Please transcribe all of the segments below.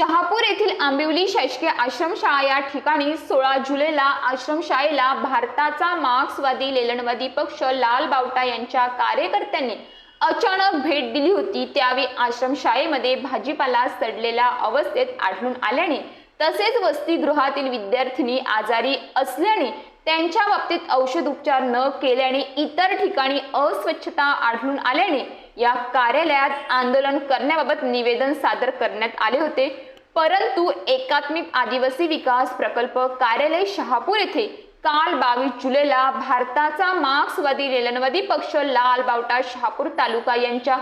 शहापूर येथील आंबिवली शासकीय आश्रमशाळा या ठिकाणी सोळा जुलैला आश्रमशाळेला भारताचा मार्क्सवादी लेलनवादी पक्ष लाल बावटा यांच्या कार्यकर्त्यांनी अचानक भेट दिली होती. त्यावेळी आश्रमशाळेमध्ये भाजीपाला सडलेल्या अवस्थेत आढळून आल्याने तसेच वसतिगृहातील विद्यार्थिनी आजारी असल्याने त्यांच्या बाबतीत औषध उपचार न केल्याने इतर ठिकाणी अस्वच्छता आढळून आल्याने या कार्यालयात आंदोलन करण्याबाबत निवेदन सादर करण्यात आले होते. परंतु एकात्मिक आदिवासी विकास प्रकल्प कार्यालय शहापूर येथे काल बावीस जुलैला भारताचा मार्क्सवादी लेलनवादी पक्ष लाल बावटा शहापूर तालुका यांच्या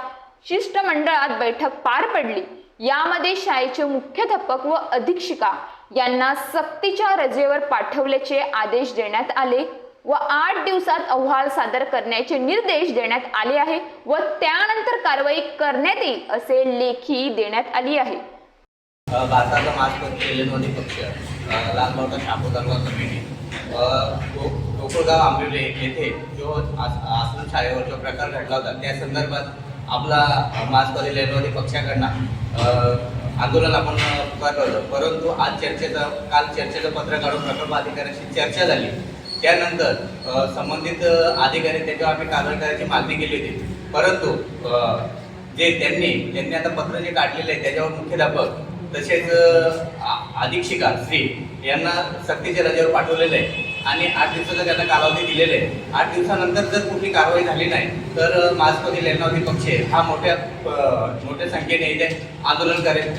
शिष्टमंडळात बैठक पार पडली. यामध्ये शाळेचे मुख्याध्यापक व अधीक्षिका यांना सक्तीच्या रजेवर पाठवल्याचे आदेश देण्यात आले व आठ दिवसात अहवाल सादर करण्याचे निर्देश देण्यात आले आहे व त्यानंतर कारवाई करण्यात येईल असे लेखी देण्यात आली आहे. भारताचा मास्क लेलनवादी पक्ष. अ, लालबावटा शापूर तालुका कमिटी. गोकुळगाव आंबिवले येथे जो आस- आश्रम शाळेवर जो प्रकार घडला होता त्या संदर्भात आपला अ, मार्क्सवादी पक्षाकडनं आंदोलन आपण पुकारलं होतं परंतु आज चर्चेचं काल चर्चेचं पत्र काढून प्रकल्प अधिकाऱ्यांशी चर्चा झाली. त्यानंतर संबंधित अधिकारी त्याच्यावर आम्ही कारवाई करायची मागणी केली होती. परंतु जे त्यांनी त्यांनी आता पत्र जे काढलेले आहे त्याच्यावर मुख्याध्यापक तसेच अधीक्षिका श्री यांना सक्तीच्या रजेवर पाठवलेलं आहे. आणि आठ दिवसाचा त्यांना कालावधी दिलेला आहे. आठ दिवसानंतर जर कुठली कारवाई झाली नाही तर मार्क्सवादी लेनावधी पक्ष हा मोठ्या मोठ्या संख्येने इथे आंदोलन करेल.